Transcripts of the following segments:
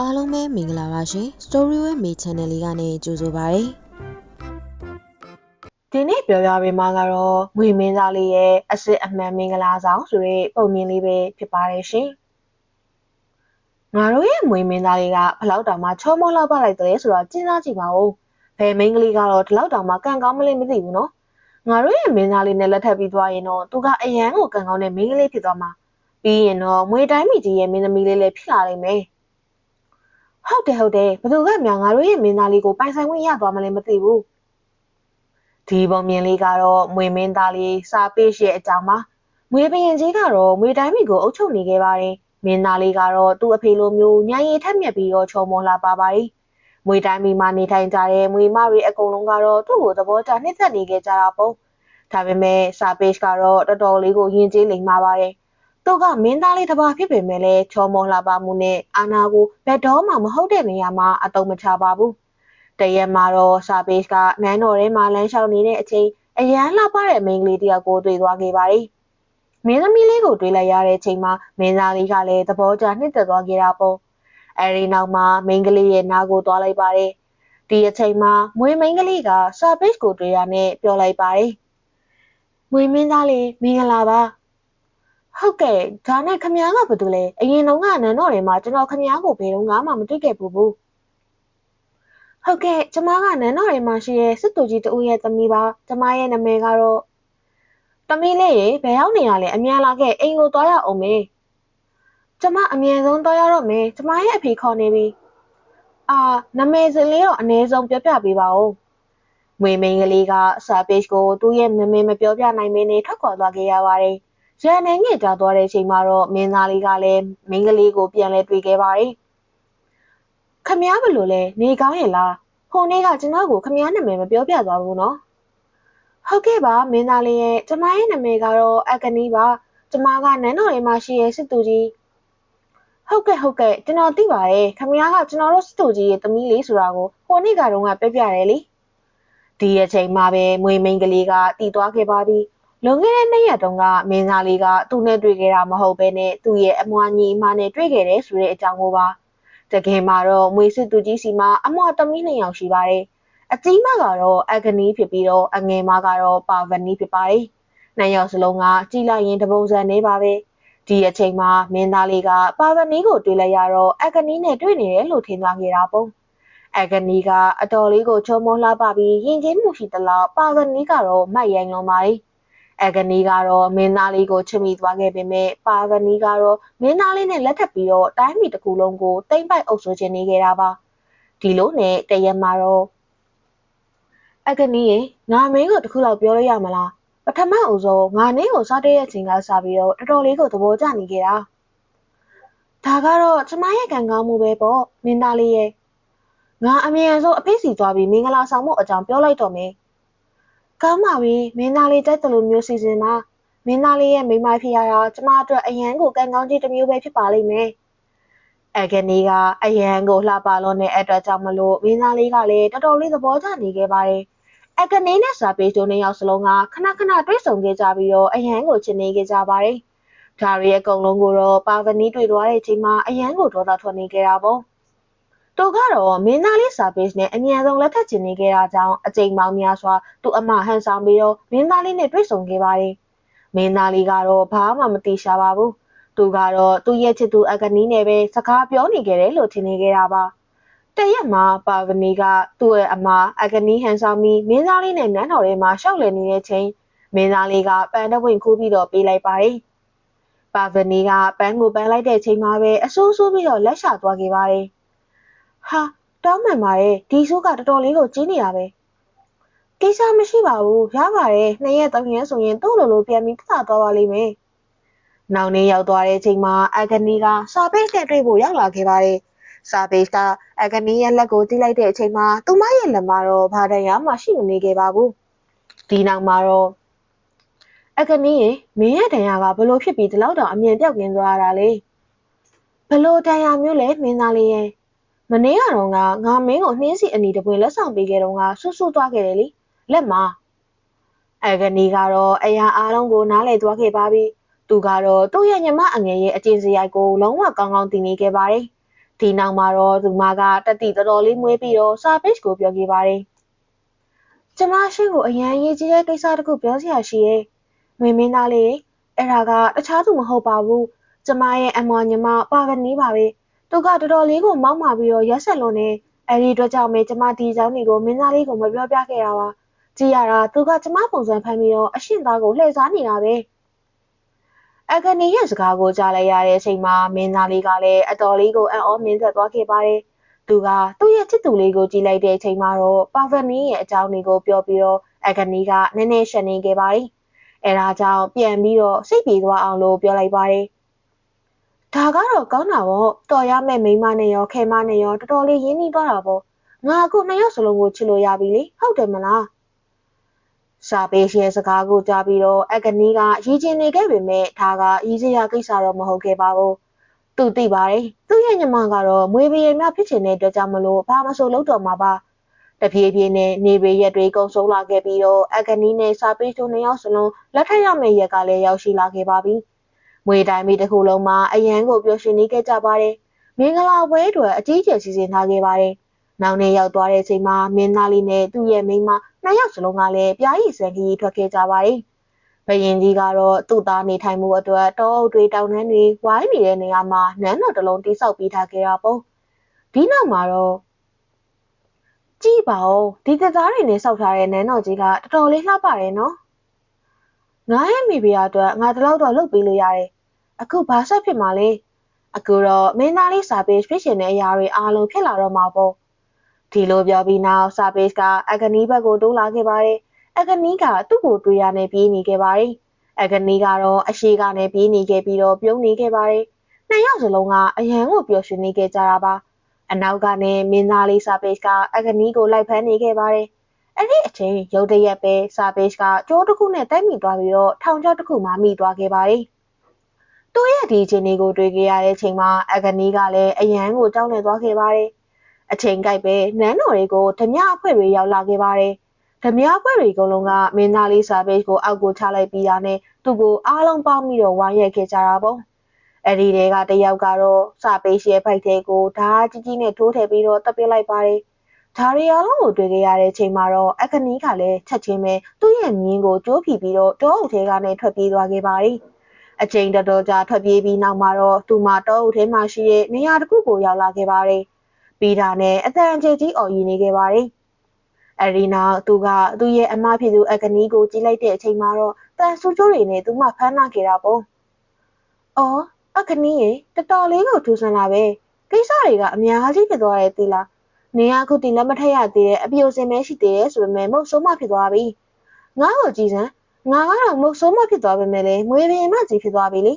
အားလုံးပဲမင်္ဂလာပါရှင် Story Way မေ Channel လေးကနေကြိုဆိုပါရစေဒီနေ့ပြောပြပေးမှာကတော့ငွေမင်းသားလေးရဲ့အစစ်အမှန်မင်္ဂလာဆောင်ဆိုတဲ့ပုံမြင်လေးပဲဖြစ်ပါတယ်ရှင်။ငါတို့ရဲ့ငွေမင်းသားလေးကဘလောက်တောင်မှချောမောလောက်ပါလိုက်တယ်ဆိုတော့စဉ်းစားကြည့်ပါဦး။ဘယ်မိန်းကလေးကတော့ဒီလောက်တောင်မှကံကောင်းမလေးမသိဘူးနော်။ငါတို့ရဲ့မင်းသားလေးနဲ့လက်ထပ်ပြီးသွားရင်တော့သူကအရန်ကိုကံကောင်းတဲ့မိန်းကလေးဖြစ်သွားမှာ။ပြီးရင်တော့ငွေတိုင်းမီကြီးရဲ့မင်းသမီးလေးလည်းဖြစ်လာနိုင်မယ်။ ဟုတ်တယ်ဟုတ်တယ်ဘသူကများငါတို့ရဲ့မင်းသားလေးကိုပိုင်ဆိုင်ခွင့်ရသွားမလဲမသိဘူး။ဒီပုံမြင်လေးကတော့မွေမင်းသားလေးစာပေးရဲ့အကြောင်းပါမွေဘရင်ကြီးကတော့မွေတိုင်းမီကိုအုပ်ချုပ်နေခဲ့ပါတယ်မင်းသားလေးကတော့သူ့အဖေလိုမျိုးညံရည်ထက်မြက်ပြီးတော့ချုံမောလာပါပါတယ်မွေတိုင်းမီမှာနေထိုင်ကြတဲ့မွေမတွေအကုန်လုံးကတော့သူ့ကိုသဘောကျနှိမ့်သက်နေခဲ့ကြတာပေါ့ဒါပေမဲ့စာပေ့ကတော့တော်တော်လေးကိုယဉ်ကျေးလိမ်မာပါတယ် သူကမင်းသားလေးတစ်ပါးဖြစ်ပေမဲ့လည်းချောမောလာပါမှုနဲ့အာနာကိုဘယ်တော့မှမဟုတ်တဲ့နေရာမှာအတုံးမချပါဘူးတရက်မှာတော့စာပေ့ကနန်းတော်ထဲမှာလမ်းလျှောက်နေတဲ့အချိန်အရန်လှပတဲ့မိန်းကလေးတယောက်ကိုတွေ့သွားခဲ့ပါတယ်။မင်းသမီးလေးကိုတွေ့လိုက်ရတဲ့အချိန်မှာမင်းသားလေးကလည်းသဘောကျနှစ်သက်သွားခဲ့တာပေါ့။အဲဒီနောက်မှာမိန်းကလေးရဲ့နားကိုသွားလိုက်ပါတယ်။ဒီအချိန်မှာမွေမိန်းကလေးကစာပေ့ကိုတွေ့ရနဲ့ပြောလိုက်ပါတယ်။မွေမင်းသားလေးမင်္ဂလာပါ။ ဟုတ်ကဲ့ဒါနဲ့ခမ ्या ကဘာတူလဲအရင်တော့ကနန်းတော်ထဲမှာကျွန်တော်ခမ ्या ကိုဘယ်တော့မှမတွေ့ခဲ့ဘူးဘူး။ဟုတ်ကဲ့ကျမကနန်းတော်ထဲမှာရှိတဲ့စစ်သူကြီးတဦးရဲ့သမီးပါကျမရဲ့နာမည်ကတော့သမီးလေးရေဘယ်ရောက်နေရလဲအမြန်လာခဲ့အိမ်ကိုသွားရအောင်မေကျမအမြန်ဆုံးသွားရတော့မယ်ကျမရဲ့အဖေခေါ်နေပြီအာနာမည်စလေးတော့အနည်းဆုံးပြောပြပေးပါဦးမွေမိန်ကလေးကစာပေ့ကိုသူ့ရဲ့နာမည်မပြောပြနိုင်မင်းနဲ့ထွက်ခွာသွားခဲ့ရပါတယ် ရန်နေငယ်ကြသွားတဲ့အချိန်မှာတော့မင်းသားလေးကလည်းမိန်းကလေးကိုပြန်လဲတွေ့ခဲ့ပါတယ်ခမည်းဘလို့လဲနေကောင်းရဲ့လားဟိုနေ့ကကျွန်တော်ကိုခမည်းနာမည်မပြောပြသွားဘူးနော်ဟုတ်ကဲ့ပါမင်းသားလေးရဲ့ကျမရဲ့နာမည်ကတော့အကနီပါကျမကနန်းတော်ထဲမှာရှိရဲ့စစ်သူကြီးဟုတ်ကဲ့ဟုတ်ကဲ့ကျွန်တော်သိပါတယ်ခမည်းကကျွန်တော်တို့စစ်သူကြီးရဲ့သမီးလေးဆိုတာကိုဟိုနေ့ကတော့ပြပြတယ်လေဒီအချိန်မှာပဲမွေမိန်ကလေးကတည်သွားခဲ့ပါပြီ လွန်ခဲ့တဲ့နှစ်ရက်တုန်းကမင်းသားလေးကသူ့နဲ့တွေ့ခဲ့တာမဟုတ်ဘဲနဲ့သူ့ရဲ့အမွှာညီအမနဲ့တွေ့ခဲ့တယ်ဆိုတဲ့အကြောင်းကိုပါတကယ်မှာတော့မွေစစ်သူကြီးစီမှာအမွှာသမီးနှစ်ယောက်ရှိပါတယ်အကြီးမကတော့အဂနီဖြစ်ပြီးတော့အငယ်မကတော့ပါဗနီဖြစ်ပါတယ်နှစ်ယောက်စလုံးကကြည်လိုက်ရင်တပုံစံနေပါပဲဒီအချိန်မှာမင်းသားလေးကပါဗနီကိုတွေ့လိုက်ရတော့အဂနီနဲ့တွေ့နေတယ်လို့ထင်သွားခဲ့တာပေါ့အဂနီကအတော်လေးကိုချုံမုံလှပပြီးရင်ချင်းမှုရှိသလောက်ပါဗနီကတော့မိုက်ရိုင်းလွန်ပါတယ် အဂနီကတော့မင်းသားလေးကိုချစ်မိသွားခဲ့ပေမဲ့ပါဗနီကတော့မင်းသားလေးနဲ့လက်ထပ်ပြီးတော့တိုင်းပြည်တစ်ခုလုံးကိုတိမ့်ပိုက်အုပ်စိုးခြင်းနေခဲ့တာပါဒီလိုနဲ့တရက်မှာတော့အကနီးရေငါမင်းကိုတခုလောက်ပြောလို့ရမလားပထမအဆုံးငါနင်းကိုစားတဲ့ချိန်ကစပြီးတော့တော်တော်လေးကိုသဘောကျနေခဲ့တာဒါကတော့ကျမရဲ့ကံကောင်းမှုပဲပေါ့မင်းသားလေးရဲ့ငါအမြန်ဆုံးအဖေးစီသွားပြီးမင်္ဂလာဆောင်မှုအကြောင်းပြောလိုက်တော့မယ် ကောင်းပါပြီမင်းသားလေးတိုက်တယ်လို့မျိုးစီစဉ်ပါမင်းသားလေးရဲ့မိမဖြစ်ရတာကျမအတွက်အရန်ကိုကံကောင်းကြီးတစ်မျိုးပဲဖြစ်ပါလိမ့်မယ်အကနီကအရန်ကိုလှပလို့တဲ့အတွက်ကြောင့်မလို့မင်းသားလေးကလည်းတော်တော်လေးသဘောကျနေခဲ့ပါတယ်အကနေနဲ့စာပေတို့နှစ်ယောက်စလုံးကခဏခဏတွေ့ဆုံခဲ့ကြပြီးတော့အရန်ကိုချင်နေခဲ့ကြပါတယ်ဒါရီရဲ့အကုန်လုံးကိုတော့ပါဗနီတွေ့သွားတဲ့အချိန်မှာအရန်ကိုဒေါသထွက်နေခဲ့တာပေါ့ သူကတော့မင်းသားလေးစာပေနဲ့အမြန်ဆုံးလက်ထပ်ချင်နေခဲ့တာကြောင့်အချိန်ပေါင်းများစွာသူ့အမဟန်ဆောင်ပြီးတော့မင်းသားလေးနဲ့တွေ့ဆုံခဲ့ပါတယ်မင်းသားလေးကတော့ဘာမှမတိရှာပါဘူးသူကတော့သူ့ရဲ့ချစ်သူအကနီးနဲ့ပဲစကားပြောနေကြတယ်လို့ထင်နေခဲ့တာပါတရက်မှာပါဝနီကသူ့ရဲ့အမအကနီးဟန်ဆောင်ပြီးမင်းသားလေးနဲ့နန်းတော်ထဲမှာရှောက်လည်နေတဲ့ချိန်မင်းသားလေးကပန်းတဝင့်ခိုးပြီးတော့ပေးလိုက်ပါတယ်ပါဝနီကပန်းကိုပန်းလိုက်တဲ့ချိန်မှာပဲအဆိုးဆိုးပြီးတော့လက်ရှာသွားခဲ့ပါတယ် ဟာတောင်းမှန်ပါတယ်ဒီဆိုးကတော်တော်လေးကိုကြီးနေတာပဲကိစ္စမရှိပါဘူးရပါတယ်နှစ်ရက်သုံးရက်ဆိုရင်သူ့လိုလိုပြန်ပြီးထသွားပါလိမ့်မယ်နောက်နေ့ရောက်သွားတဲ့အချိန်မှာအဂနီကစာပေ့နဲ့တွေ့ဖို့ရောက်လာခဲ့ပါတယ်စာပေ့ကအဂနီရဲ့လက်ကိုတီးလိုက်တဲ့အချိန်မှာသူမရဲ့လက်မှာတော့ဘာတရမှရှိမနေခဲ့ပါဘူးဒီနောက်မှာတော့အကနီးရင်မင်းရဲ့တန်ရာကဘလို့ဖြစ်ပြီးဒီလောက်တောင်အမြင်ပြောက်ကင်းသွားတာလေဘလို့တန်ရာမျိုးလဲမင်းသားလေးရဲ့ မနေ့ကတော့ငါငါမင်းကိုနှင်းစီအနီတပွေလက်ဆောင်ပေးခဲ့တော့ငါဆူဆူသွားခဲ့တယ်လေလက်မှာအဂနီကတော့အရာအားလုံးကိုနားလည်သွားခဲ့ပါပြီသူကတော့သူ့ရဲ့ညီမအငယ်ရဲ့အကျင့်စရိုက်ကိုလုံးဝကောင်းကောင်းသိနေခဲ့ပါတယ်ဒီနောက်မှာတော့သူမကတတိတော်တော်လေးမွေးပြီးတော့စာပေ့ကိုပြောခဲ့ပါတယ်ကျမရှင်းကိုအရန်ရေးကြီးတဲ့ကိစ္စတခုပြောစရာရှိရဲ့။ငွေမင်းသားလေးအဲ့ဒါကတခြားသူမဟုတ်ပါဘူး။ကျမရဲ့အမွာညီမပါကနီးပါပဲ။ သူကတော်တော်လေးကိုမောက်မာပြီးတော့ရက်ဆက်လွန်နေအဲဒီအတွက်ကြောင့်ပဲကျမဒီကြောင်းတွေကိုမင်းသားလေးကိုမပြောပြခဲ့တာပါကြည်ရတာသူကကျမပုံစံဖမ်းပြီးတော့အရှင်သားကိုလှည့်စားနေတာပဲအကနီရဲ့စကားကိုကြားလိုက်ရတဲ့အချိန်မှာမင်းသားလေးကလည်းအတော်လေးကိုအံ့ဩမင်းသက်သွားခဲ့ပါတယ်သူကသူ့ရဲ့ချစ်သူလေးကိုကြည်လိုက်တဲ့အချိန်မှာတော့ပါဗနီရဲ့အကြောင်းတွေကိုပြောပြီးတော့အကနီကနည်းနည်းရှင်းနေခဲ့ပါတယ်အဲဒါကြောင့်ပြန်ပြီးတော့စိတ်ပြေသွားအောင်လို့ပြောလိုက်ပါတယ် ဒါကတော့ကောင်းတာပေါ့။တော်ရမဲ့မိမနဲ့ရောခဲမနဲ့ရောတော်တော်လေးရင်းနှီးသွားတာပေါ့။ငါအခုနှစ်ယောက်စလုံးကိုချစ်လို့ရပြီလေ။ဟုတ်တယ်မလား။စာပေရဲ့စကားကိုကြားပြီးတော့အဂနီကရည်ကျင်နေခဲ့ပေမဲ့ဒါကရည်စရာကိစ္စတော့မဟုတ်ခဲ့ပါဘူး။သူသိပါတယ်။သူ့ရဲ့ညီမကတော့မွေးဘရင်များဖြစ်ချင်တဲ့အတွက်ကြောင့်မလို့ဘာမှဆိုလုပ်တော်မှာပါ။တပြေးပြေးနဲ့နေပေရက်တွေကုန်ဆုံးလာခဲ့ပြီးတော့အကနီနဲ့စာပေတို့နှစ်ယောက်စလုံးလက်ထပ်ရမယ့်ရက်ကလည်းရောက်ရှိလာခဲ့ပါပြီ။ မွေတိုင်းမီတစ်ခုလုံးမှာအရန်ကိုပျော်ရွှင်နေခဲ့ကြပါတယ်။မင်္ဂလာပွဲတွေအကြီးကျယ်စီစဉ်ထားခဲ့ပါတယ်။နောက်နေ့ရောက်သွားတဲ့အချိန်မှာမင်းသားလေးနဲ့သူ့ရဲ့မိန်းမနှစ်ယောက်စလုံးကလည်းပြားရည်စံကြီးထွက်ခဲ့ကြပါတယ်။ဘယင်ကြီးကတော့သူ့သားနေထိုင်မှုအတွက်တောအုပ်တွေတောင်တန်းတွေဝိုင်းနေတဲ့နေရာမှာနန်းတော်တစ်လုံးတိစောက်ပေးထားခဲ့တာပေါ့ဒီနောက်မှာတော့ကြည့်ပါဦးဒီကစားတွေနဲ့စောက်ထားတဲ့နန်းတော်ကြီးကတော်တော်လေးလှပတယ်နော်ငါရဲ့မိဖုရားအတွက်ငါတလောက်တော့လုပ်ပေးလို့ရတယ် အခုဘာဆက်ဖြစ်မှာလဲအခုတော့မင်းသားလေးစာပေဖြစ်ရှင်တဲ့အရာတွေအားလုံးဖြစ်လာတော့မှာပေါ့ဒီလိုပြောပြီးနောက်စာပေကအဂနီဘက်ကိုတိုးလာခဲ့ပါတယ်အဂနီးကသူ့ကိုတွေ့ရနဲ့ပြေးနေခဲ့ပါတယ်။အဂနီးကတော့အရှိကနဲ့ပြေးနေခဲ့ပြီးတော့ပြုံးနေခဲ့ပါတယ်။နှစ်ယောက်စလုံးကအရန်ကိုပျော်ရွှင်နေခဲ့ကြတာပါ။အနောက်ကနေမင်းသားလေးစာပေ့ကအဂနီးကိုလိုက်ဖမ်းနေခဲ့ပါတယ်။အဲ့ဒီအချိန်ရုတ်တရက်ပဲစာပေ့ကကြိုးတစ်ခုနဲ့တိုက်မိသွားပြီးတော့ထောင်ချောက်တစ်ခုမှမိသွားခဲ့ပါတယ်။သူ့ရဲ့ ဒီအခြေအနေကိုတွေ့ခဲ့ရတဲ့အချိန်မှာအဂနီးကလည်းအရန်ကိုတောင်းနေသွားခဲ့ပါတယ်။အချိန်ကိုက်ပဲနန်းတော်တွေကိုဓမြအဖွဲ့တွေရောက်လာခဲ့ပါတယ်ဓမြပွဲတွေအကုန်လုံးကမင်းသားလေးစာပေကိုအောက်ကိုချလိုက်ပြီးတာနဲ့သူ့ကိုအားလုံးပေါင်းပြီးတော့ဝိုင်းရိုက်ခဲ့ကြတာပေါ့အဲ့ဒီတဲကတယောက်ကတော့စာပေရဲ့ဖိုက်တဲ့ကိုဓာတ်ကြီးကြီးနဲ့ထိုးထည့်ပြီးတော့တပ်ပစ်လိုက်ပါတယ်ဓာရီအားလုံးကိုတွေ့ခဲ့ရတဲ့ချိန်မှာတော့အခနီးကလည်းချက်ချင်းပဲသူ့ရဲ့မြင်းကိုကြိုးဖြီပြီးတော့တောအုပ်ထဲကနေထွက်ပြေးသွားခဲ့ပါတယ် အချိန်တော်တော်ကြာထွက်ပြေးပြီးနောက်မှာတော့သူမတောအုပ်ထဲမှာရှိတဲ့နေရာတစ်ခုကိုရောက်လာခဲ့ပါတယ်ပြီးတာနဲ့အတန်ကျေကြီးအော်ရည်နေခဲ့ပါတယ်အဲဒီနောက်သူကသူ့ရဲ့အမဖြစ်သူအကနီကိုကြည့်လိုက်တဲ့အချိန်မှာတော့တန်ဆူချိုးတွေနဲ့သူမှဖမ်းနာခဲ့တာပေါ့။အော်အကနီရေတော်တော်လေးကိုထူဆန်းလာပဲ။ကိစ္စတွေကအများကြီးဖြစ်သွားတယ်သီလား။နေရခုတင်လက်မထက်ရသေးတဲ့အပြိုစင်မဲရှိသေးတယ်ဆိုပေမဲ့မဟုတ်ဆုံးမဖြစ်သွားပြီ။ငါ့ကိုကြည်စမ်း ငါကတော့မဟုတ်ဆုံးမဖြစ်သွားပေမဲ့လေငွေပင်မကြီးဖြစ်သွားပြီလေ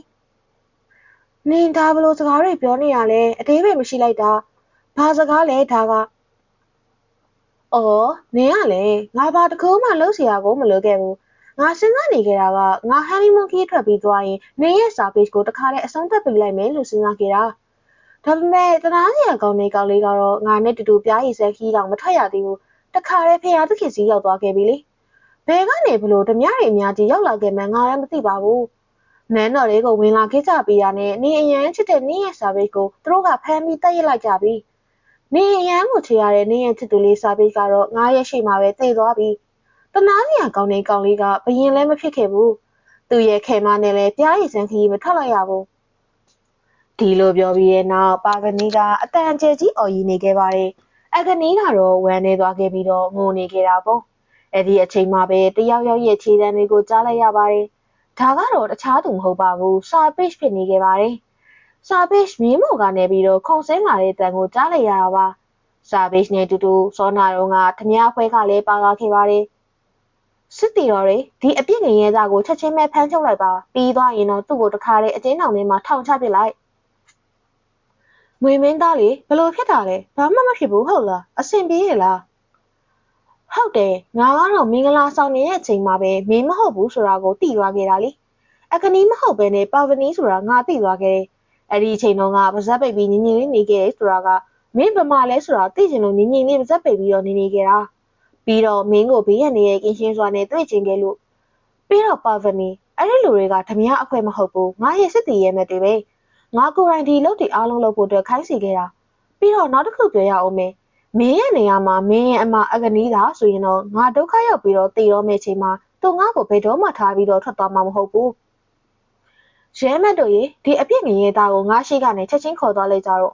။နင်ဒါဘလို့စကားတွေပြောနေရလဲအသေးပဲမရှိလိုက်တာ။ဘာစကားလဲဒါက။အော်နင်ကလည်းငါဘာတကူမှလှုပ်เสียကိုမလုပ်ခဲ့ဘူး။ငါစဉ်းစားနေခဲ့တာကငါဟန်နီမွန်ခီးထွက်ပြီးသွားရင်နင်ရဲ့စာပေကိုတခါတည်းအဆုံးသတ်ပေးလိုက်မယ်လို့စဉ်းစားခဲ့တာ။ဒါပေမဲ့တနာစရာကောင်းနေကောင်းလေးကတော့ငါနဲ့တူတူပြားရည်စဲခီးတော့မထွက်ရသေးဘူး။တခါတည်းဖျားသခင်စီရောက်သွားခဲ့ပြီလေ။ ဘယ်ကနေဘလို့ဓမြတွေအများကြီးရောက်လာခဲ့မှငါလည်းမသိပါဘူး။နန်းတော်လေးကိုဝင်လာခဲ့ကြပြီးတာနဲ့နေအရန်ချစ်တဲ့နင်းရဲ့စာပေကိုသူတို့ကဖမ်းပြီးတက်ရလိုက်ကြပြီ။နေအရန်ကိုချေရတဲ့နေရဲ့ချစ်သူလေးစာပေကတော့9ရက်ရှိမှပဲတည်သွားပြီတနာစရာကောင်းတဲ့ကောင်လေးကဘယင်လည်းမဖြစ်ခဲ့ဘူးသူရဲ့ခဲမနဲ့လည်းပြားရည်စမ်းခီးမထွက်လိုက်ရဘူးဒီလိုပြောပြီးရဲ့နောက်ပါကနီကအတန်ကျဲကြီးအော်ရီနေခဲ့ပါတယ်အကနီကတော့ဝမ်းနေသွားခဲ့ပြီးတော့ငိုနေခဲ့တာပေါ့ အဲ့ဒီအချိန်မှာပဲတယောက်ယောက်ရဲ့ခြေတန်းတွေကိုကြားလိုက်ရပါတယ်ဒါကတော့တခြားသူမဟုတ်ပါဘူးစာပေ့ဖြစ်နေခဲ့ပါတယ်စာပေ့မြင်းမော်ကနေပြီးတော့ခုံဆင်းလာတဲ့တန်ကိုကြားလိုက်ရတာပါစာပေ့နဲ့တူတူစောနာတော့ကဓမြဖွဲကလည်းပါလာခဲ့ပါတယ်စစ်တီတော်တွေဒီအပြစ်ငရဲသားကိုချက်ချင်းပဲဖမ်းချုပ်လိုက်ပါပြီးသွားရင်တော့သူ့ကိုတခါလေအကျဉ်းထောင်ထဲမှာထောင်ချပစ်လိုက်မွေမင်းသားလေဘလို့ဖြစ်တာလဲဘာမှမဖြစ်ဘူးဟုတ်လားအဆင်ပြေရလား ဟုတ်တယ်ငါကတော့မင်္ဂလာဆောင်နေတဲ့အချိန်မှာပဲမင်းမဟုတ်ဘူးဆိုတာကိုသိသွားခဲ့တာလေအကနီးမဟုတ်ဘဲနဲ့ပါဝနီဆိုတာငါသိသွားခဲ့တယ်အဲ့ဒီအချိန်တုန်းကပါဇက်ပိတ်ပြီးငငလေးနေခဲ့တယ်ဆိုတာကမင်းဗမာလဲဆိုတာသိချင်လို့ငငလေးပါဇက်ပိတ်ပြီးတော့နေနေခဲ့တာပြီးတော့မင်းကိုဘေးရန်နေတဲ့ကင်းရှင်းစွာနဲ့တွေ့ချင်ခဲ့လို့ပြီးတော့ပါဗနီအဲ့ဒီလူတွေကဓမြအခွဲမဟုတ်ဘူးငါရဲ့စစ်တီရဲမဲ့တွေပဲငါကိုယ်တိုင်ဒီလုပ်တွေအားလုံးလုပ်ဖို့အတွက်ခိုင်းစီခဲ့တာပြီးတော့နောက်တစ်ခုပြောရအောင်မယ် မင်းရဲ့နေရာမှာမင်းရဲ့အမအကနီးသာဆိုရင်တော့ငါဒုက္ခရောက်ပြီးတော့တည်တော့မယ့်ချိန်မှာသူငါ့ကိုဘယ်တော့မှထားပြီးတော့ထွက်သွားမှာမဟုတ်ဘူးရဲမက်တို့ရေဒီအပြစ်ငရဲသားကိုငါရှိကနေချက်ချင်းခေါ်သွားလိုက်ကြတော့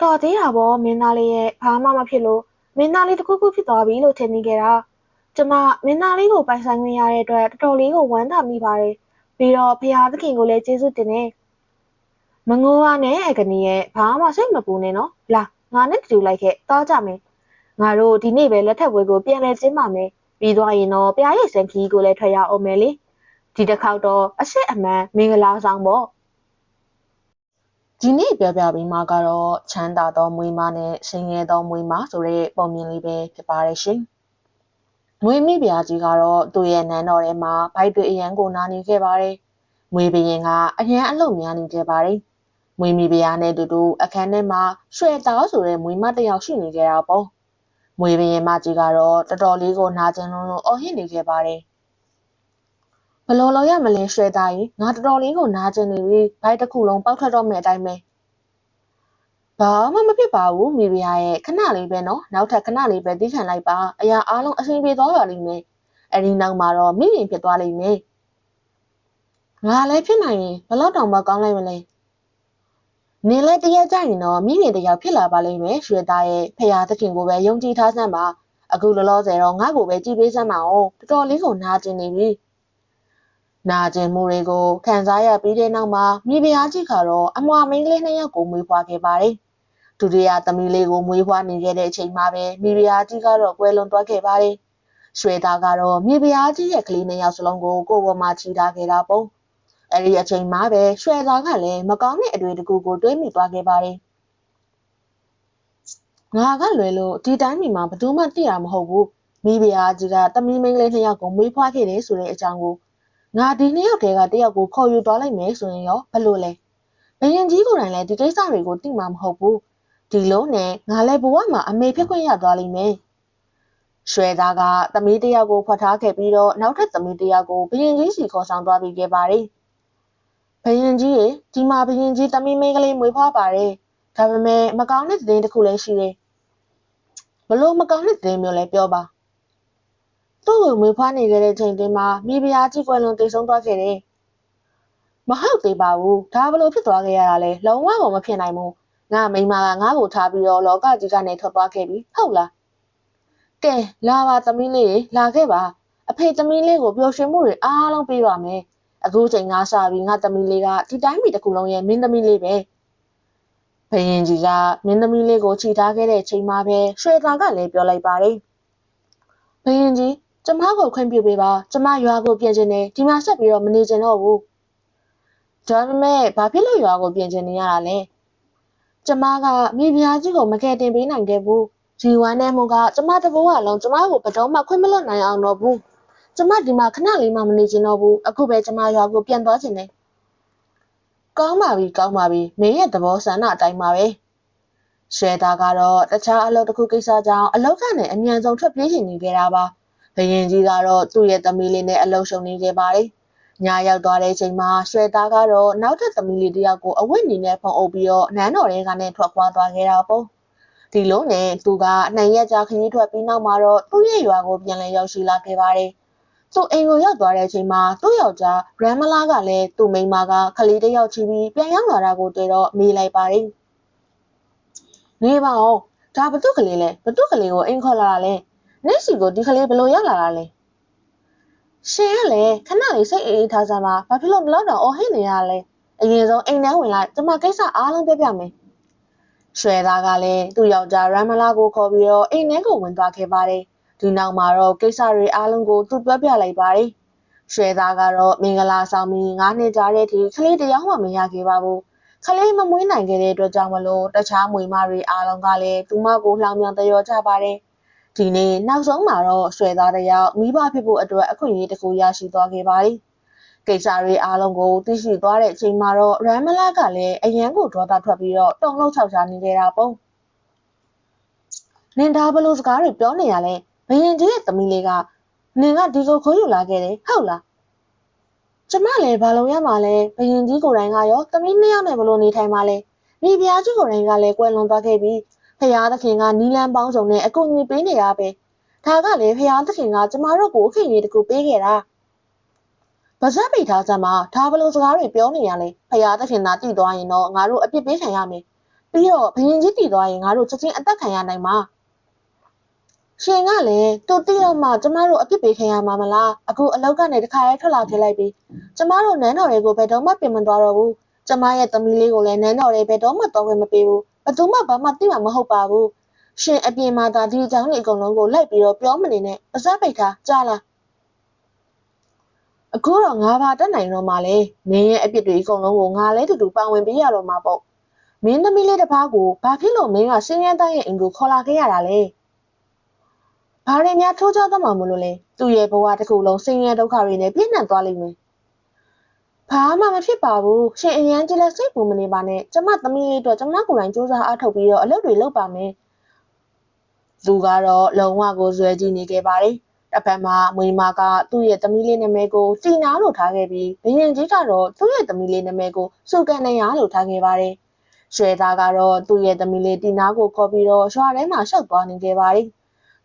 တော်သေးတာပေါ့မင်းသားလေးရဲ့ဘာမှမဖြစ်လို့မင်းသားလေးတခုခုဖြစ်သွားပြီလို့ထင်နေကြတာကျမမင်းသားလေးကိုပိုင်ဆိုင်ခွင့်ရတဲ့အတွက်တော်တော်လေးကိုဝမ်းသာမိပါတယ်ပြီးတော့ဖရာသခင်ကိုလည်းကျေးဇူးတင်နေမငိုရနဲ့အကနီရဲ့ဘာမှစိတ်မပူနဲ့နော်လာ ငါနဲ့တူလိုက်ခဲ့တောကြမယ်ငါတို့ဒီနေ့ပဲလက်ထပ်ပွဲကိုပြန်လဲကျင်းပါမယ်ပြီးသွားရင်တော့ပြားရိတ်စံခီးကိုလည်းထွက်ရအောင်မယ်လေဒီတစ်ခေါက်တော့အစ်စ်အမှန်မင်္ဂလာဆောင်ပေါ့ဒီနေ့ပြောပြပေးမှာကတော့ချမ်းသာသောမွေးမနဲ့ရှင်ရဲသောမွေးမဆိုတဲ့ပုံမြင်လေးပဲဖြစ်ပါတယ်ရှင်။မွေးမိဗျာကြီးကတော့သူ့ရဲ့နန်းတော်ထဲမှာဘိုက်တွေအရန်ကိုနားနေခဲ့ပါတယ်။မွေးဘရင်ကအရန်အလုပ်များနေခဲ့ပါတယ်။ မွေးမိဗျာနဲ့တူတူအခန်းထဲမှာရွှေသားဆိုတဲ့မွေးမတစ်ယောက်ရှိနေခဲ့တာပေါ့။မွေးဘရင်မကြီးကတော့တော်တော်လေးကိုနာကျင်လုံးလုံးအော်ဟစ်နေခဲ့ပါတယ်။ဘလို့လောက်ရမလဲရွှေသားကြီးငါတော်တော်လေးကိုနာကျင်နေပြီဘိုက်တစ်ခုလုံးပောက်ထွက်တော့မယ်အတိုင်းပဲဘာမှမဖြစ်ပါဘူးမိဖုရားရဲ့ခဏလေးပဲနော်နောက်ထပ်ခဏလေးပဲသိခံလိုက်ပါအရာအားလုံးအဆင်ပြေသွားပါလိမ့်မယ်အဲ့ဒီနောက်မှာတော့မိရင်ဖြစ်သွားလိမ့်မယ်ငါလည်းဖြစ်နိုင်ရင်ဘလောက်တောင်မှကောင်းလိုက်မလဲ နင်လည်းတရက်ကြရင်တော့မိရင်တယောက်ဖြစ်လာပါလိမ့်မယ်ရွှေသားရဲ့ဖရာသခင်ကိုပဲယုံကြည်ထားစမ်းပါအခုလောလောဆယ်တော့ငါ့ကိုပဲကြည်ပေးစမ်းပါဦးတော်တော်လေးကိုနာကျင်နေပြီနာကျင်မှုတွေကိုခံစားရပြီးတဲ့နောက်မှာမိဖုရားကြီးကတော့အမွာမင်းကလေးနှစ်ယောက်ကိုမွေးဖွားခဲ့ပါတယ်။ဒုတိယသမီးလေးကိုမွေးဖွားနေခဲ့တဲ့အချိန်မှာပဲမိဖုရားကြီးကတော့ကွယ်လွန်သွားခဲ့ပါတယ်။ရွှေသားကတော့မိဖုရားကြီးရဲ့ကလေးနှစ်ယောက်စလုံးကိုကိုယ်ပေါ်မှာချီထားခဲ့တာပေါ့။ အဲဒီအချိန်မှာပဲရွှေသားကလည်းမကောင်းတဲ့အတွေ့အကြုံကိုတွေးမိသွားခဲ့ပါတယ်။ငါကလွယ်လို့ဒီတိုင်းမိမှာဘယ်သူမှသိရမှာမဟုတ်ဘူး။မိဖုရားကြီးကသမီးမင်းကလေးနှစ်ယောက်ကိုမွေးဖွားခဲ့တယ်ဆိုတဲ့အကြောင်းကိုငါဒီနှစ်ယောက်တည်းကတယောက်ကိုခေါ်ယူသွားလိုက်မယ်ဆိုရင်ရောဘလို့လဲဘယင်ကြီးကိုယ်တိုင်လည်းဒီကိစ္စတွေကိုသိမှာမဟုတ်ဘူးဒီလုံးနဲ့ငါလည်းဘဝမှာအမေဖြစ်ခွင့်ရသွားလိမ့်မယ်ရွှေသားကသမီးတယောက်ကိုဖွက်ထားခဲ့ပြီးတော့နောက်ထပ်သမီးတယောက်ကိုဘယင်ကြီးစီခေါ်ဆောင်သွားပြီးခဲ့ပါတယ် ဘယင်ကြီးရေဒီမှာဘယင်ကြီးသမီးမင်းကလေးမွေးဖွားပါတယ်ဒါပေမဲ့မကောင်းတဲ့သတင်းတစ်ခုလည်းရှိတယ်ဘလို့မကောင်းတဲ့သတင်းမျိုးလဲပြောပါသူ့ကိုမွေးဖွားနေခဲ့တဲ့ချိန်တွင်မှာမိဖုရားကြီးကွယ်လွန်တည်ဆုံးသွားခဲ့တယ်။မဟုတ်သေးပါဘူး။ဒါဘလို့ဖြစ်သွားခဲ့ရတာလဲလုံးဝကိုမဖြစ်နိုင်ဘူး။ငါမိမကငါ့ကိုထားပြီးတော့လောကကြီးကနေထွက်သွားခဲ့ပြီဟုတ်လား။ကဲလာပါသမီးလေးလာခဲ့ပါ။အဖေသမီးလေးကိုပျော်ရွှင်မှုတွေအားလုံးပေးပါမယ်။ အခုချိန်ငါစပြီးငါသမီးလေးကဒီတိုင်းပြည်တစ်ခုလုံးရဲ့မင်းသမီးလေးပဲ။ဘယင်ကြီးကမင်းသမီးလေးကိုခြိထားခဲ့တဲ့ချိန်မှာပဲရွှေသားကလည်းပြောလိုက်ပါတယ်။ဘယင်ကြီးကျမကိုခွင့်ပြုပေးပါကျမရွာကိုပြင်ချင်တယ်ဒီမှာဆက်ပြီးတော့မနေချင်တော့ဘူးဒါပေမဲ့ဘာဖြစ်လို့ရွာကိုပြင်ချင်နေရတာလဲကျမကမိဖုရားကြီးကိုမကယ်တင်ပေးနိုင်ခဲ့ဘူးဂျီဝမ်းနဲ့မှုကကျမတဘိုးကလုံးကျမကိုဘယ်တော့မှခွင့်မလွတ်နိုင်အောင်တော့ဘူး ကျမဒီမှာခဏလေးမှမနေချင်တော့ဘူးအခုပဲကျမရွာကိုပြန်သွားချင်တယ်ကောင်းပါပြီကောင်းပါပြီမင်းရဲ့သဘောဆန္ဒအတိုင်းပါပဲရှယ်တာကတော့တခြားအလုပ်တစ်ခုကိစ္စကြောင့်အလုပ်ကနေအမြန်ဆုံးထွက်ပြေးချင်နေကြတာပါဘယင်ကြီးကတော့သူ့ရဲ့သမီးလေးနဲ့အလုံးရှုံနေခဲ့ပါတယ်။ညရောက်သွားတဲ့အချိန်မှာရွှေသားကတော့နောက်ထပ်သမီးလေးတစ်ယောက်ကိုအဝတ်နေနဲ့ဖုံအုပ်ပြီးတော့နန်းတော်ထဲကနေထွက်ခွာသွားခဲ့တာပေါ့။ဒီလုံးနဲ့သူကနှစ်ရက်ကြာခရီးထွက်ပြီးနောက်မှာတော့သူ့ရဲ့ရွာကိုပြန်လည်ရောက်ရှိလာခဲ့ပါတယ်။ သူ့အိမ်ကိုရောက်သွားတဲ့အချိန်မှာသူ့ယောက်ျားရမ်မလာကလည်းသူ့မိန်းမကခလေးတစ်ယောက်ချီပြီးပြန်ရောက်လာတာကိုတွေ့တော့မေးလိုက်ပါတယ်။နေပါဦးဒါဘသူကလေးလဲဘသူကလေးကိုအိမ်ခေါ်လာတာလဲနင့်စီကိုဒီကလေးဘလို့ရောက်လာတာလဲရှင်ကလည်းခဏလေးစိတ်အေးအေးထားစမ်းပါဘာဖြစ်လို့မလောက်တော့အော်ဟစ်နေရလဲအရင်ဆုံးအိမ်ထဲဝင်လိုက်ကျမကိစ္စအားလုံးပြောပြမယ်ရွှေသားကလည်းသူ့ယောက်ျားရမ်မလာကိုခေါ်ပြီးတော့အိမ်ထဲကိုဝင်သွားခဲ့ပါတယ် ဒီနောက်မှာတော့ကိစ္စတွေအားလုံးကိုသူပြောပြလိုက်ပါတယ်ရွှေသားကတော့မင်္ဂလာဆောင်ပြီး၅နှစ်ကြာတဲ့အထိကလေးတယောက်မှမရခဲ့ပါဘူးကလေးမမွေးနိုင်ခဲ့တဲ့အတွက်ကြောင့်မလို့တခြားမွေမတွေအားလုံးကလည်းသူမကိုလှောင်ပြောင်တရောကြပါတယ်ဒီနေ့နောက်ဆုံးမှာတော့ဆွဲသားတယောက်မိဘဖြစ်ဖို့အတွက်အခွင့်အရေးတစ်ခုရရှိသွားခဲ့ပါတယ်။ကိစ္စတွေအားလုံးကိုသိရှိသွားတဲ့အချိန်မှာတော့ရမ်မလာကလည်းအရန်ကိုဒေါသထွက်ပြီးတော့တုံလုံးချောက်ချနေခဲ့တာပေါ့။နင်ဒါဘလို့စကားတွေပြောနေရလဲ ဘယင်ကြီးရဲ့သမီးလေးကနင်ကဒီကိုခိုးယူလာခဲ့တယ်ဟုတ်လား။ကျမလည်းဘာလို့ရမှာလဲဘယင်ကြီးကိုယ်တိုင်ကရောသမီးနှစ်ယောက်နဲ့ဘလို့နေထိုင်မှာလဲမိဖုရားကြီးကိုယ်တိုင်ကလည်းကွယ်လွန်သွားခဲ့ပြီးဖုရားသခင်ကနီလန်ပေါင်းစုံနဲ့အကူအညီပေးနေရပဲဒါကလည်းဖုရားသခင်ကကျမတို့ကိုအခင်းကြီးတကူပေးခဲ့တာပါဇက်ပိထားစမ်းမှာဒါဘလို့စကားတွေပြောနေရလဲဖုရားသခင်သာတည်သွားရင်တော့ငါတို့အပြစ်ပေးခံရမယ်ပြီးတော့ဘရင်ကြီးတည်သွားရင်ငါတို့ချက်ချင်းအသက်ခံရနိုင်မှာ ရှင်ကလည်းတူတီတော့မှကျမတို့အပြစ်ပေးခံရမှာမလားအခုအလောက်ကနေတခါရဲထွက်လာထည့်လိုက်ပြီးကျမတို့နန်းတော်တွေကိုဘယ်တော့မှပြင်မသွားတော့ဘူးကျမရဲ့သမီးလေးကိုလည်းနန်းတော်တွေဘယ်တော့မှတော်ဝင်မပေးဘူးဘသူမှဘာမှသိမှာမဟုတ်ပါဘူးရှင်အပြင်မှာဒါဒီအကြောင်းတွေအကုန်လုံးကိုလိုက်ပြီးတော့ပြောမနေနဲ့ပါစပ်ပိတ်ထားကြားလားအခုတော့ငါဘာတက်နိုင်တော့မှလဲမင်းရဲ့အပြစ်တွေအကုန်လုံးကိုငါလည်းတူတူပါဝင်ပေးရတော့မှာပေါ့မင်းသမီးလေးတစ်ပါးကိုဘာဖြစ်လို့မင်းကစင်းရဲသားရဲ့အိမ်ကိုခေါ်လာခဲ့ရတာလဲ ဘာတွေများထိုးချသမှာမလို့လဲသူ့ရဲ့ဘဝတစ်ခုလုံးစင်းရဲဒုက္ခတွေနဲ့ပြည့်နှံသွားလိမ့်မယ်ဘာမှမဖြစ်ပါဘူးရှင်အရန်ကြီးလက်စိတ်ပူမနေပါနဲ့ကျမသမီးလေးတို့ကျမကိုယ်တိုင်စူးစမ်းအားထုတ်ပြီးတော့အလုပ်တွေလုပ်ပါမယ်သူကတော့လုံဝကိုဇွဲကြည့်နေခဲ့ပါတယ်တစ်ဖက်မှာမွေမာကသူ့ရဲ့သမီးလေးနာမည်ကိုတီနာလို့ထားခဲ့ပြီးဘရင်ကြီးကတော့သူ့ရဲ့သမီးလေးနာမည်ကိုစုကန်နေရလို့ထားခဲ့ပါတယ်ရွှေသားကတော့သူ့ရဲ့သမီးလေးတီနာကိုခေါ်ပြီးတော့ရွာထဲမှာရှောက်သွားနေခဲ့ပါတယ်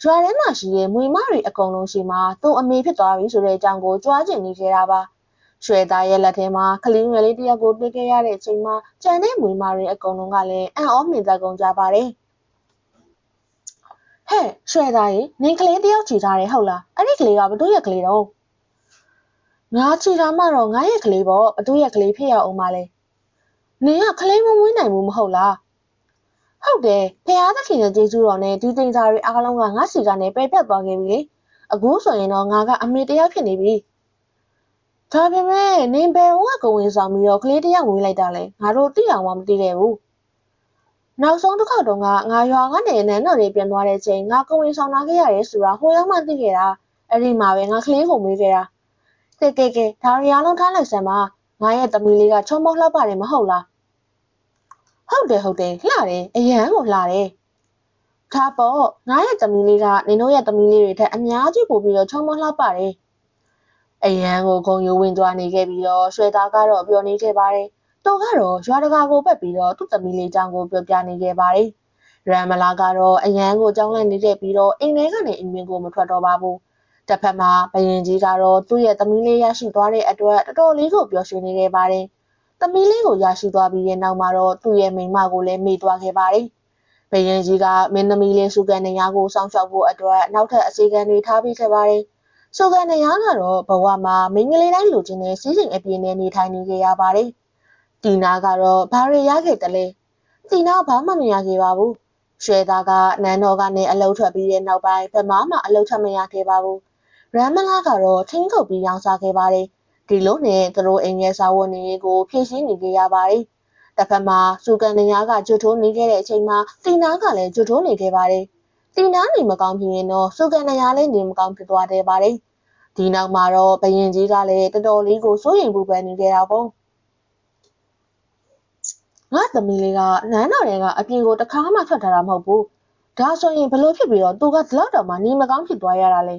ရွာထဲမှာရှိတဲ့မွေမတွေအကုန်လုံးရှိမှသူ့အမေဖြစ်သွားပြီဆိုတဲ့အကြောင်းကိုကြွားကျင်နေကြတာပါရွှေသားရဲ့လက်ထဲမှာကလေးငယ်လေးတစ်ယောက်ကိုတွေ့ခဲ့ရတဲ့အချိန်မှာကြံတဲ့မွေမတွေအကုန်လုံးကလည်းအံ့ဩမြင်သက်ကုန်ကြပါတယ်ဟဲ့ရွှေသားရေနင်ကလေးတယောက်ချီထားတယ်ဟုတ်လားအဲ့ဒီကလေးကဘသူရဲ့ကလေးတော့ငါချီထားမှတော့ငါရဲ့ကလေးပေါ့ဘသူရဲ့ကလေးဖြစ်ရအောင်ပါလဲနင်ကကလေးမမွေးနိုင်ဘူးမဟုတ်လား ဟုတ်တယ်ဖះသခင်ရဲ့ကျေးဇူးတော်နဲ့ဒီတင်စားတွေအားလုံးကငါစီကနေပယ်ပြတ်သွားခဲ့ပြီလေအခုဆိုရင်တော့ငါကအမေတယောက်ဖြစ်နေပြီဒါပေမဲ့နင်ဘယ်တော့ကဝင်ဆောင်ပြီးတော့ကလေးတယောက်ဝင်လိုက်တာလဲငါတို့တိအောင်မှမသိခဲ့ဘူးနောက်ဆုံးတစ်ခေါက်တော့ငါငါရွာကနေနန်းတော်တွေပြန်သွားတဲ့ချိန်ငါကဝင်ဆောင်လာခဲ့ရတယ်ဆိုတာဟိုရောက်မှသိခဲ့တာအဲ့ဒီမှာပဲငါကလေးကိုမွေးခဲ့တာကဲကဲကဲဒါရီအားလုံးထားလိုက်စမ်းပါငါရဲ့သမီးလေးကချုံမောလှပတယ်မဟုတ်လား ဟုတ်တယ်ဟုတ်တယ်လှတယ်အရန်ကိုလှတယ်ဒါပေါ့ငါရဲ့သမီးလေးကနင်တို့ရဲ့သမီးလေးတွေထက်အများကြီးပိုပြီးတော့ချုံမောလှပတယ်အရန်ကိုဂုံယိုဝင်သွားနေခဲ့ပြီးတော့ရွှေသားကတော့ပြောနေခဲ့ပါတယ်။တော်ကတော့ရွာတကာကိုပတ်ပြီးတော့သူ့သမီးလေးကြောင့်ကိုပြောပြနေခဲ့ပါတယ်။ရမ်မလာကတော့အရန်ကိုကြောင်းလိုက်နေတဲ့ပြီးတော့အိမ်ထဲကနေအိမ်ပြင်ကိုမထွက်တော့ပါဘူး။တစ်ဖက်မှာဘယင်ကြီးကတော့သူ့ရဲ့သမီးလေးရရှိသွားတဲ့အတွက်တော်တော်လေးကိုပျော်ရွှင်နေခဲ့ပါတယ်။ သမီးလေးကိုရရှိသွားပြီးတဲ့နောက်မှာတော့သူ့ရဲ့မိန်းမကိုလည်းမေ့သွားခဲ့ပါတယ်။ဘယင်ကြီးကမင်းသမီးလေးစုကန်နေရကိုစောင့်ရှောက်ဖို့အတွက်နောက်ထပ်အစီအကံတွေထားပြီးခဲ့ပါတယ်။ဆိုကန်နေရကတော့ဘဝမှာမင်းကလေးတိုင်းလူချင်းနဲ့စီးစိမ်အပြင်းနဲ့နေထိုင်နေကြရပါတယ်။တီနာကတော့ဘာတွေရခဲ့တလဲ။တီနာဘာမှမရခဲ့ပါဘူး။ရွှေသားကနန်းတော်ကနေအလုထွက်ပြီးတဲ့နောက်ပိုင်းဘယ်မှမှအလုထွက်မရခဲ့ပါဘူး။ရမ်မလာကတော့ထင်းခုတ်ပြီးရောင်းစားခဲ့ပါတယ်။ ဒီလိုနဲ့သူတို့အိမ်ရဲ့စာဝတ်နေရေးကိုဖြည့်ရှင်းနေကြရပါတယ်။တစ်ဖက်မှာစူကန်နေရကကျွတ်ထိုးနေခဲ့တဲ့အချိန်မှာတီနာကလည်းကျွတ်ထိုးနေခဲ့ပါတယ်။တီနာနေမကောင်းဖြစ်ရင်တော့စူကန်နေရလည်းနေမကောင်းဖြစ်သွားတယ်ပါတယ်။ဒီနောက်မှာတော့ဘရင်ကြီးကလည်းတော်တော်လေးကိုစိုးရိမ်ပူပန်နေကြတာပေါ့ငါသမီးလေးကနန်းတော်တွေကအပြင်ကိုတခါမှထွက်ထားတာမဟုတ်ဘူးဒါဆိုရင်ဘလို့ဖြစ်ပြီးတော့သူကဒီလောက်တော့မှနေမကောင်းဖြစ်သွားရတာလဲ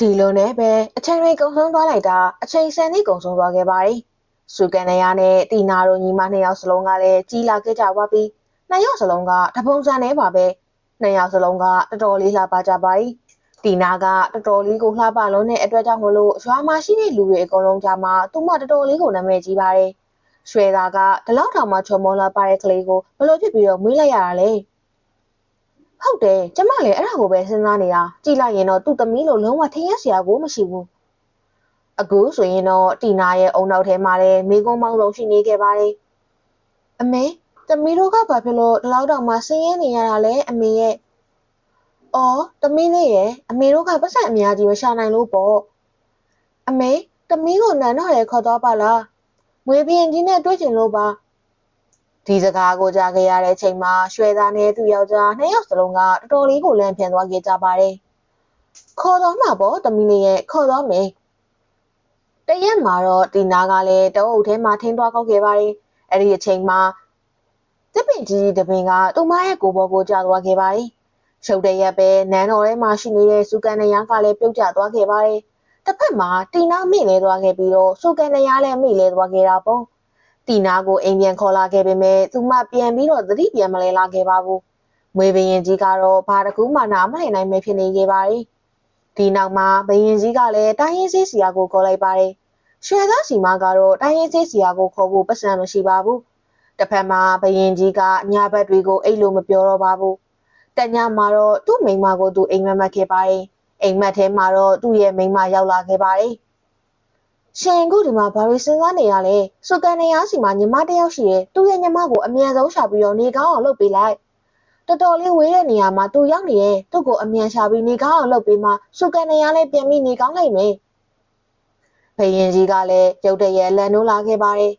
ဒီလိုနဲ့ပဲအချိန်တွေကုန်ဆုံးသွားလိုက်တာအချိန်ဆယ်နှစ်ကုန်ဆုံးသွားခဲ့ပါတယ်စူကန်နယာနဲ့တီနာတို့ညီမနှစ်ယောက်စလုံးကလည်းကြီးလာခဲ့ကြပါပြီနှစ်ယောက်စလုံးကတပုံစံနဲ့ပါပဲနှစ်ယောက်စလုံးကတော်တော်လေးလှပကြပါ යි တီနာကတော်တော်လေးကိုလှပလုံးတဲ့အတွက်ကြောင့်မလို့ရွာမှာရှိတဲ့လူတွေအကုန်လုံးကြားမှာသူ့မတော်တော်လေးကိုနာမည်ကြီးပါတယ်။ရွှေသားကဒီလောက်တောင်မှချော်မောလာပါတဲ့ကလေးကိုဘလို့ဖြစ်ပြီးတော့မွေးလိုက်ရတာလဲ။ ဟုတ်တယ်ကျမလည်းအဲ့ဒါကိုပဲစဉ်းစားနေတာကြည့်လိုက်ရင်တော့သူ့သမီးလိုလုံးဝထင်ရစရာကိုမရှိဘူး။အခုဆိုရင်တော့တီနာရဲ့အုံနောက်ထဲမှာလည်းမိကုံးမောင်းဆုံးရှိနေခဲ့ပါတယ်။အမေသမီးတို့ကဘာဖြစ်လို့ဒီလောက်တောင်မှဆင်းရဲနေရတာလဲအမေရဲ့။အော်သမီးလေးရဲ့အမေတို့ကပတ်စံအများကြီးမရှာနိုင်လို့ပေါ့။အမေသမီးကိုနန်းတော်ရဲခေါ်တော့ပါလား။မွေးပြင်းကြီးနဲ့တွေ့ချင်လို့ပါ။ ဒီစကားကိုကြားခဲ့ရတဲ့အချိန်မှာရွှေသားနဲ့သူ့ယောက်ျားနှစ်ယောက်စလုံးကတော်တော်လေးကိုလန့်ပြန်သွားခဲ့ကြပါတယ်။ခေါ်တော့မှာပေါ့သမီးလေးရဲ့ခေါ်တော့မယ်။တရက်မှာတော့တီနာကလည်းတအုပ်ထဲမှာထင်းသွားကောက်ခဲ့ပါတယ်။အဲ့ဒီအချိန်မှာတစ်ပင်ကြီးတပင်ကသူ့မရဲ့ကိုဘောကိုကြာသွားခဲ့ပါတယ်။ရှုပ်တဲ့ရက်ပဲနန်းတော်ထဲမှာရှိနေတဲ့စူကန်နယားကလည်းပြုတ်ကျသွားခဲ့ပါတယ်။တစ်ဖက်မှာတီနာမိလဲသွားခဲ့ပြီးတော့စူကန်နယားလည်းမိလဲသွားခဲ့တာပေါ့။ တီနာကိုအိမ်ပြန်ခေါ်လာခဲ့ပေမဲ့သူမပြန်ပြီးတော့သတိပြန်မလဲလာခဲ့ပါဘူး။မွေဘရင်ကြီးကတော့ဘာတကူမှနားမလည်နိုင်ပဲဖြစ်နေခဲ့ပါတယ်။ဒီနောက်မှာဘရင်ကြီးကလည်းတိုင်းရင်းစည်းစီယာကိုခေါ်လိုက်ပါတယ်။ရွှေသားစီမကတော့တိုင်းရင်းစည်းစီယာကိုခေါ်ဖို့ပတ်စံမရှိပါဘူး။တစ်ဖက်မှာဘရင်ကြီးကညာဘက်တွေကိုအိတ်လို့မပြောတော့ပါဘူး။တညမှာတော့သူ့မိန်းမကိုသူအိမ်မက်မက်ခဲ့ပါတယ်။အိမ်မက်ထဲမှာတော့သူ့ရဲ့မိန်းမရောက်လာခဲ့ပါတယ်။ ရှင်အခုဒီမှာဘာလို့စဉ်းစားနေရလဲစုကန်နေရစီမှာညီမတစ်ယောက်ရှိတယ်သူ့ရဲ့ညီမကိုအမြန်ဆုံးရှာပြီးတော့နေကောင်းအောင်လုပ်ပေးလိုက်တော်တော်လေးဝေးတဲ့နေရာမှာသူရောက်နေတယ်သူ့ကိုအမြန်ရှာပြီးနေကောင်းအောင်လုပ်ပေးမှစုကန်နေရလည်းပြန်ပြီးနေကောင်းနိုင်မယ်ဘယင်ကြီးကလည်းရုတ်တရက်လန်နိုးလာခဲ့ပါတယ်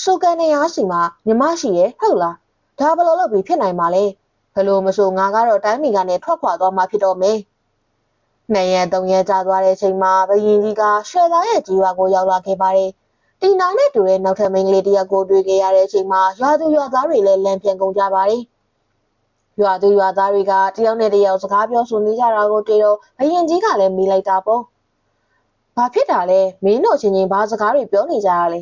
စုကန်နေရစီမှာညီမရှိရဲ့ဟုတ်လားဒါဘယ်လိုလုပ်ပြီးဖြစ်နိုင်မှာလဲဘယ်လိုမဆိုငါကတော့တိုင်းပြည်ကနေထွက်ခွာသွားမှဖြစ်တော့မယ် နှစ်ရက်သုံးရက်ကြာသွားတဲ့အချိန်မှာဘယင်ကြီးကရွှေသားရဲ့ကြီးရွာကိုရောက်လာခဲ့ပါတယ်။တီနာနဲ့တူတဲ့နောက်ထပ်မိန်းကလေးတစ်ယောက်ကိုတွေ့ခဲ့ရတဲ့အချိန်မှာရွာသူရွာသားတွေလည်းလမ်းပြန်ကုန်ကြပါတယ်။ရွာသူရွာသားတွေကတယောက်နဲ့တယောက်စကားပြောဆိုနေကြတာကိုတွေ့တော့ဘယင်ကြီးကလည်းမေးလိုက်တာပေါ့။ဘာဖြစ်တာလဲမင်းတို့ချင်းချင်းဘာစကားတွေပြောနေကြရလဲ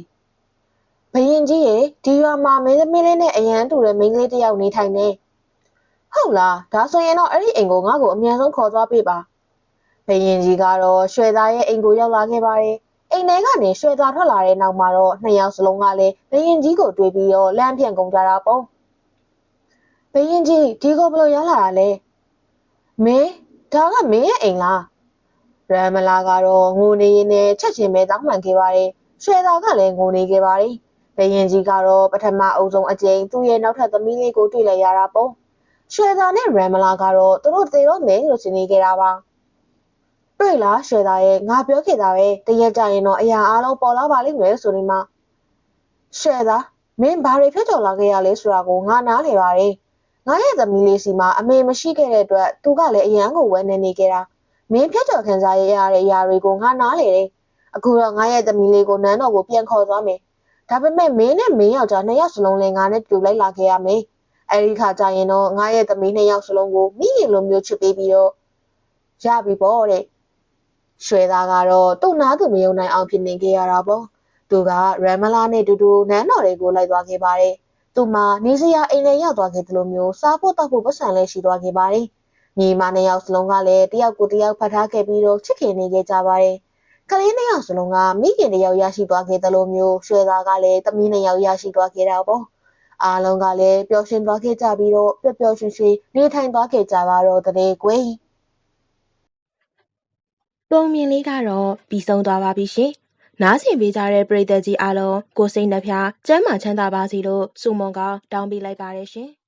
။ဘယင်ကြီးရဲ့ဒီရွာမှာမင်းသမီးလေးနဲ့အရန်တူတဲ့မိန်းကလေးတစ်ယောက်နေထိုင်နေ။ဟုတ်လားဒါဆိုရင်တော့အဲ့ဒီအိမ်ကိုငါ့ကိုအမြန်ဆုံးခေါ်သွားပေးပါ။ ဘယင်ကြီးကတော့ရွှေသားရဲ့အိမ်ကိုရောက်လာခဲ့ပါတယ်။အိမ်ထဲကနေရွှေသားထွက်လာတဲ့နောက်မှာတော့နှစ်ယောက်စလုံးကလည်းဘယင်ကြီးကိုတွေ့ပြီးတော့လမ်းပြန်ကုန်ကြတာပေါ့။ဘယင်ကြီးဒီကိုဘယ်လိုရောက်လာတာလဲ။မင်းဒါကမင်းရဲ့အိမ်လား။ရမလာကတော့ငိုနေရင်းနဲ့ချက်ချင်းပဲတောင်းပန်ခဲ့ပါတယ်။ရွှေသားကလည်းငိုနေခဲ့ပါတယ်။ဘယင်ကြီးကတော့ပထမအုပ်ဆုံးအကြိမ်သူ့ရဲ့နောက်ထပ်သမီးလေးကိုတွေ့လိုက်ရတာပေါ့။ရွှေသားနဲ့ရမလာကတော့သူတို့သေတော့မယ်လို့ထင်နေကြတာပါ။ တွေ့လားရွှေသားရဲ့ငါပြောခဲ့တာပဲတရက်ကြရင်တော့အရာအားလုံးပေါ်လာပါလိမ့်မယ်ဆိုနေမှာရွှေသားမင်းဘာတွေဖြစ်တော်လာခဲ့ရလဲဆိုတာကိုငါနားလေပါတယ်ငါရဲ့သမီးလေးစီမှာအမေမရှိခဲ့တဲ့အတွက်သူကလည်းအရန်ကိုဝမ်းနေနေခဲ့တာမင်းဖြတ်တော်ခံစားရရတဲ့အရာတွေကိုငါနားလေတယ်အခုတော့ငါရဲ့သမီးလေးကိုနန်းတော်ကိုပြန်ခေါ်သွားမယ်ဒါပေမဲ့မင်းနဲ့မင်းယောက်ျားနှစ်ယောက်စလုံးလည်းငါနဲ့တူလိုက်လာခဲ့ရမယ်အဲဒီခါကျရင်တော့ငါရဲ့သမီးနှစ်ယောက်စလုံးကိုမိရင်လိုမျိုးချစ်ပေးပြီးတော့ရပြီပေါ့တဲ့ ရွှေသားကတော့သူ့နားသူမယုံနိုင်အောင်ဖြစ်နေခဲ့ရတာပေါ့သူကရမ်မလာနဲ့တူတူနန်းတော်တွေကိုလိုက်သွားခဲ့ပါတယ်သူမှနေစရာအိမ်လည်းရောက်သွားခဲ့တယ်လို့မျိုးစားဖို့တောက်ဖို့ပတ်စံလည်းရှိသွားခဲ့ပါတယ်ညီမနှစ်ယောက်စလုံးကလည်းတယောက်ကိုတယောက်ဖတ်ထားခဲ့ပြီးတော့ချစ်ခင်နေခဲ့ကြပါတယ်ကလေးနှစ်ယောက်စလုံးကမိခင်တစ်ယောက်ရရှိသွားခဲ့တယ်လို့မျိုးရွှေသားကလည်းသမီးနှစ်ယောက်ရရှိသွားခဲ့တာပေါ့အားလုံးကလည်းပျော်ရွှင်သွားခဲ့ကြပြီးတော့ပျော်ပျော်ရွှင်ရွှင်နေထိုင်သွားခဲ့ကြပါတော့တဲ့ကွယ် ပုံမြင်လေးကတော့ပြီးဆုံးသွားပါပြီရှင်။နားဆင်ပေးကြတဲ့ပရိသတ်ကြီးအားလုံးကိုစိတ်နှဖျားစမ်းမချမ်းသာပါစေလို့ဆုမွန်ကောင်းတောင်းပေးလိုက်ပါတယ်ရှင်။